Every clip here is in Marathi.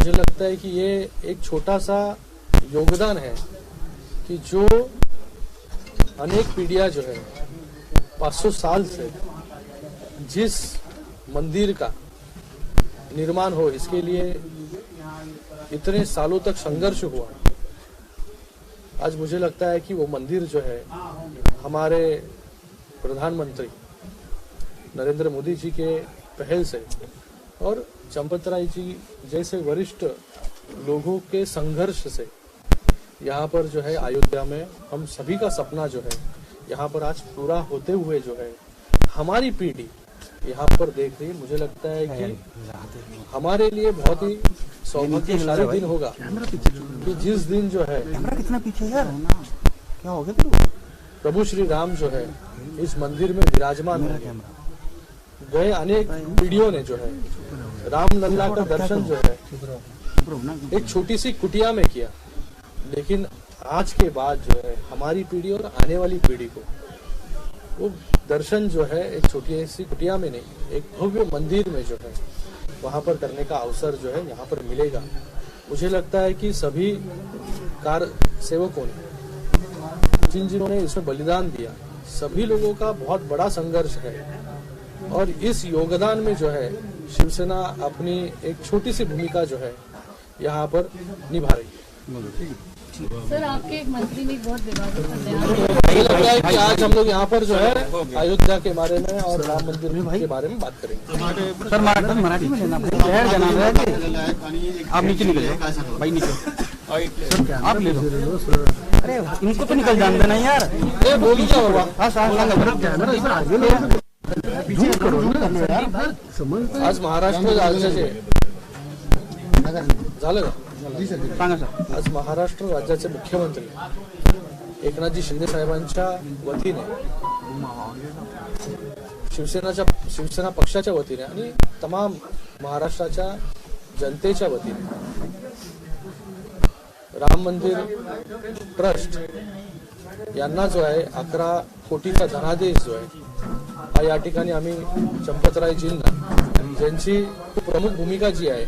मुझे लगता है कि ये एक छोटा सा योगदान है कि जो अनेक पीढ़ियाँ जो है 500 साल से जिस मंदिर का निर्माण हो, इसके लिए इतने सालों तक संघर्ष हुआ। आज मुझे लगता है कि वो मंदिर जो है, हमारे प्रधानमंत्री नरेंद्र मोदी जी के पहल से और चंपत राय जी जैसे वरिष्ठ लोगों के संघर्ष से यहाँ पर जो है अयोध्या में हम सभी का सपना जो है यहाँ पर आज पूरा होते हुए जो है हमारी पीढ़ी यहाँ पर देख रही मुझे लगता है कि हमारे लिए बहुत ही सौभाग्यशाली दिन होगा कि जिस दिन जो है कितना पीछे है? यार क्या हो गया प्रभु श्री राम जो है इस मंदिर में विराजमान है गए अनेक पीढ़ियों ने जो है राम लल्ला का दर्शन जो है एक छोटी सी कुटिया में किया। लेकिन आज के बाद जो है हमारी पीढ़ी और आने वाली पीढ़ी को वो दर्शन जो है एक छोटी सी कुटिया में नहीं एक भव्य मंदिर में जो है वहाँ पर करने का अवसर जो है यहाँ पर मिलेगा। मुझे लगता है कि सभी कार सेवकों ने जिन जिन्होंने इसमें बलिदान दिया सभी लोगों का बहुत बड़ा संघर्ष है। और इस योगदान में जो है शिवसेना अपनी एक छोटी सी भूमिका जो है यहाँ पर निभा रही है। सर आपके एक मंत्री ने बहुत विवादित है कि आज हम लोग यहाँ पर जो है अयोध्या के बारे में और राम मंदिर के बारे में बात करेंगे। सर मराठी मराठी में लेना शहर जाना है कि आप नीचे निकल जाओ। भाई नीचे आप ले लो। अरे इनको तो निकल जान देना यार। ए बोलू क्या बाबा हाँ सांगा आज महाराष्ट्र राज्याचे. झालं का? सांगा सर. आज महाराष्ट्र राज्याचे मुख्यमंत्री एकनाथजी शिंदे साहेबांच्या वतीने शिवसेनाच्या शिवसेना पक्षाच्या वतीने आणि तमाम महाराष्ट्राच्या जनतेच्या वतीने राम मंदिर ट्रस्ट यांना जो आहे अकरा कोटीचा धनादेश जो आहे हा या ठिकाणी आम्ही चंपतरायजींना ज्यांची खूप प्रमुख भूमिका जी आहे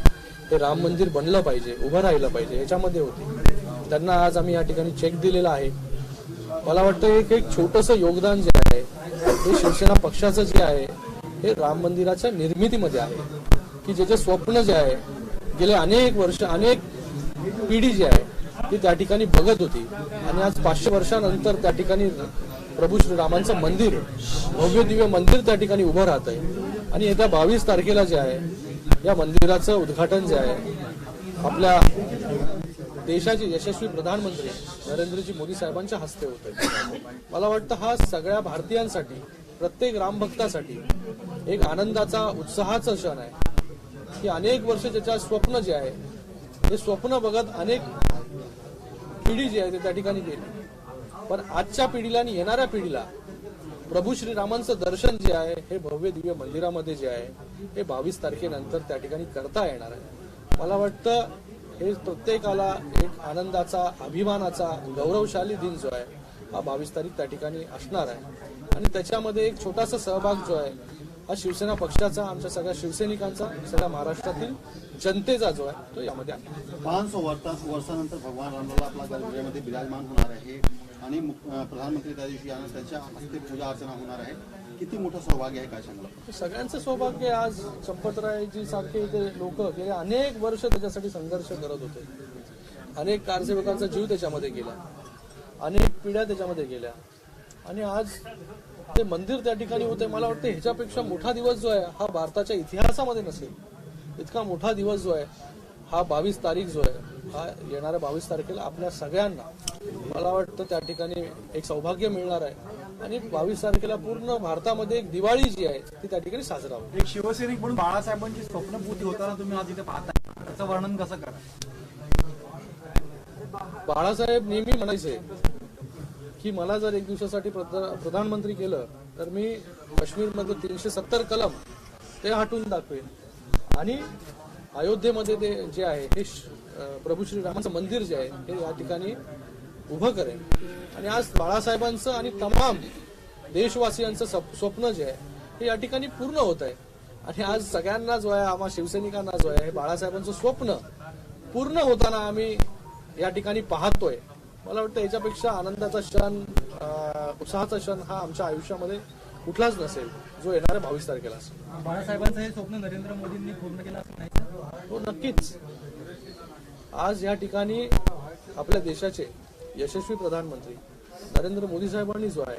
ते राम मंदिर बनलं पाहिजे उभं राहिलं पाहिजे याच्यामध्ये होती. त्यांना आज आम्ही या ठिकाणी चेक दिलेला आहे. मला वाटतं एक एक छोटंसं योगदान जे आहे हे शिवसेना पक्षाचं जे आहे हे राम मंदिराच्या निर्मितीमध्ये आहे. की ज्याचे स्वप्न जे आहे गेले अनेक वर्ष अनेक पिढी जी आहे ती त्या ठिकाणी बघत होती. आणि आज पाचशे वर्षानंतर त्या ठिकाणी प्रभू श्रीरामांचं मंदिर भव्य दिव्य मंदिर त्या ठिकाणी उभं राहत आहे. आणि येत्या बावीस तारखेला जे आहे या मंदिराचं उद्घाटन जे आहे आपल्या देशाचे यशस्वी प्रधानमंत्री नरेंद्रजी मोदी साहेबांच्या हस्ते होत आहे. मला वाटतं हा सगळ्या भारतीयांसाठी प्रत्येक रामभक्तासाठी एक आनंदाचा उत्साहाचा क्षण आहे. की अनेक वर्ष त्याच्या स्वप्न जे आहे ते स्वप्न बघत अनेक पिढी जी आहे ते त्या ठिकाणी गेली. पण आजच्या पिढीला आणि येणाऱ्या पिढीला प्रभू श्रीरामांचं दर्शन जे आहे हे भव्य दिव्य मंदिरामध्ये जे आहे हे बावीस तारखेनंतर त्या ठिकाणी करता येणार आहे. मला वाटतं हे प्रत्येकाला एक आनंदाचा अभिमानाचा गौरवशाली दिन जो आहे हा बावीस तारीख त्या ठिकाणी असणार आहे. आणि त्याच्यामध्ये एक छोटासा सहभाग जो आहे हा शिवसेना पक्षाचा आमच्या सगळ्या शिवसैनिकांचा सगळ्या महाराष्ट्रातील जनतेचा जो आहे तो यामध्ये आहे. पाच वर्षा वर्षानंतर भगवान रामलला आपला गर्भगृहामध्ये विराजमान होणार आहे. आणि प्रधानमंत्री त्या दिवशी त्यांच्या हस्ते पूजा अर्चना होणार आहे. किती मोठं सौभाग्य आहे काय सांगला? सगळ्यांचं सौभाग्य. आज चंपतरायजी सारखे ते लोक गेले. अनेक वर्ष त्याच्यासाठी संघर्ष करत होते. अनेक कारसेवकांचा जीव त्याच्यामध्ये गेला. अनेक पिढ्या त्याच्यामध्ये गेल्या. आणि आज ते मंदिर त्या ठिकाणी होते मला वाटतं ह्याच्यापेक्षा मोठा दिवस जो आहे हा भारताच्या इतिहासामध्ये नसेल. इतका मोठा दिवस जो आहे हा बावीस तारीख जो आहे हा येणाऱ्या बावीस तारखेला आपल्या सगळ्यांना मला वाटतं त्या ठिकाणी एक सौभाग्य मिळणार आहे. आणि बावीस तारखेला पूर्ण भारतामध्ये एक दिवाळी जी आहे ती त्या ठिकाणी साजरा होईल. एक शिवसैनिक म्हणून बाळासाहेबांची स्वप्नपूर्ती होताना तुम्ही आज इथे पाहताय. त्याचं वर्णन कसं करा? बाळासाहेब नेहमी म्हणायचे की मला जर एक दिवसासाठी प्रधानमंत्री केलं तर मी काश्मीरमध्ये तीनशे सत्तर कलम ते हटवून दाखवेन. आणि अयोध्येमध्ये ते जे आहे हे श- प्रभू श्रीरामाचं मंदिर जे आहे हे या ठिकाणी उभं करेन. आणि आज बाळासाहेबांचं आणि तमाम देशवासियांचं सप- स्वप्न जे आहे हे या ठिकाणी पूर्ण होत आहे. आणि आज सगळ्यांना जो आहे आम्हा शिवसैनिकांना जो आहे हे बाळासाहेबांचं स्वप्न पूर्ण होताना आम्ही या ठिकाणी पाहतोय. मला वाटतं याच्यापेक्षा आनंदाचा क्षण उत्साहाचा क्षण हा आमच्या आयुष्यामध्ये कुठलाच नसेल. जो येणाऱ्या बावीस तारखेला असेल. बाळासाहेबांचं हे स्वप्न नरेंद्र मोदींनी पूर्ण केलं असं नाही हो नक्कीच. आज या ठिकाणी आपल्या देशाचे यशस्वी प्रधानमंत्री नरेंद्र मोदी साहेबांनी जो आहे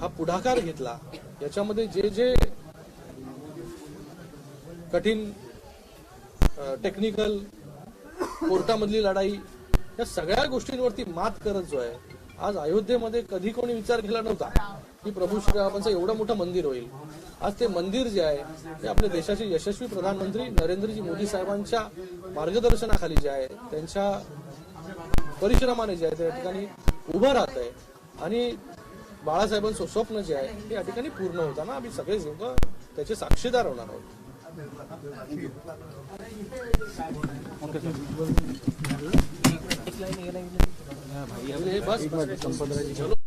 हा पुढाकार घेतला याच्यामध्ये जे जे कठीण टेक्निकल कोर्टामधली लढाई या सगळ्या गोष्टींवरती मात करत जो आहे आज अयोध्येमध्ये कधी कोणी विचार केला नव्हता की प्रभू श्रीरामांचं एवढं मोठं मंदिर होईल. आज ते मंदिर जे आहे ते आपल्या देशाचे यशस्वी प्रधानमंत्री नरेंद्रजी मोदी साहेबांच्या मार्गदर्शनाखाली जे आहे त्यांच्या परिश्रमाने जे आहे त्या ठिकाणी उभं राहत आहे. आणि बाळासाहेबांचं स्वप्न जे आहे ते या ठिकाणी पूर्ण होताना आम्ही सगळेच लोक त्याचे साक्षीदार होणार आहोत. ओके सर बस. चलो.